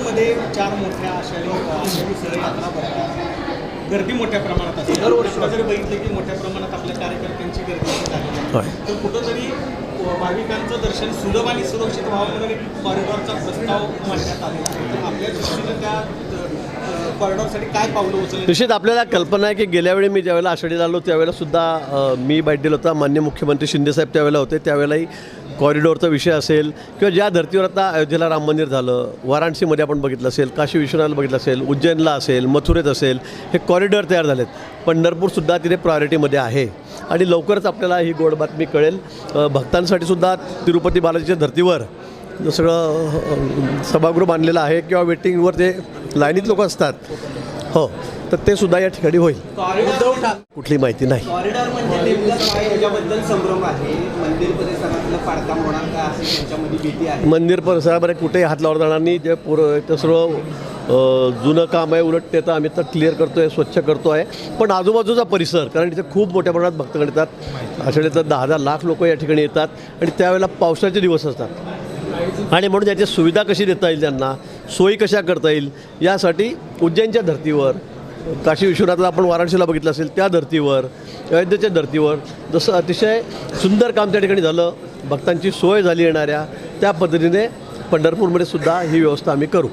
पंढरपूरमध्ये चार मोठ्या आषाढी गर्दी मोठ्या प्रमाणात असते. दरवर्षी जरी बघितलं की मोठ्या प्रमाणात आपल्या कार्यकर्त्यांची गर्दी होय. तर कुठंतरी भाविकांचं दर्शन सुलभ आणि सुरक्षित व्हावं म्हणून एक कॉरिडॉरचा प्रस्ताव मांडण्यात आला. आपल्या दृष्टीनं त्या कॉरिडॉरसाठी काय पावलं निश्चित आपल्याला कल्पना आहे की गेल्या वेळी मी ज्यावेळेला आषाढीला आलो त्यावेळेला सुद्धा मी बाईट दिला होता. मान्य मुख्यमंत्री शिंदेसाहेब त्यावेळेला होते. त्यावेळेलाही कॉरिडॉरचा विषय असेल किंवा ज्या धर्तीवर आता अयोध्येला राम मंदिर झालं वाराणसीमध्ये आपण बघितलं असेल काशी विश्वनाथला बघितलं असेल उज्जैनला असेल मथुरेत असेल हे कॉरिडॉर तयार झालेत. पंढरपूरसुद्धा तिथे प्रायोरिटीमध्ये आहे. आणि लवकरच आपल्याला ही गोड बातमी कळेल. भक्तांसाठी सुद्धा तिरुपती बालाजीच्या धर्तीवर सगळं सभागृह बांधलेलं आहे किंवा वेटिंगवर ते लाईनीत लोक असतात हो तर ते सुद्धा या ठिकाणी होईल. कुठली माहिती नाही. म्हणजे मंदिर अशी परिसरामध्ये कुठेही हात लावला जाणार नाही. जे पूर ते सर्व जुनं काम आहे उलट ते तर आम्ही तर क्लिअर करतो आहे स्वच्छ करतो आहे पण आजूबाजूचा परिसर कारण इथे खूप मोठ्या प्रमाणात भक्तगण येतात. आषाढी तर दहा हजार लाख लोक या ठिकाणी येतात. आणि त्यावेळेला पावसाचे दिवस असतात. आणि म्हणून त्याची सुविधा कशी देता येईल त्यांना? सोयी कशा करता येईल यासाठी उज्जैनच्या धर्तीवर काशी विश्वनाथला आपण वाराणसीला बघितलं असेल त्या धर्तीवर अयोध्येच्या धर्तीवर जसं अतिशय सुंदर काम त्या ठिकाणी झालं भक्तांची सोय झाली येणाऱ्या त्या पद्धतीने पंढरपूरमध्ये सुद्धा ही व्यवस्था आम्ही करू.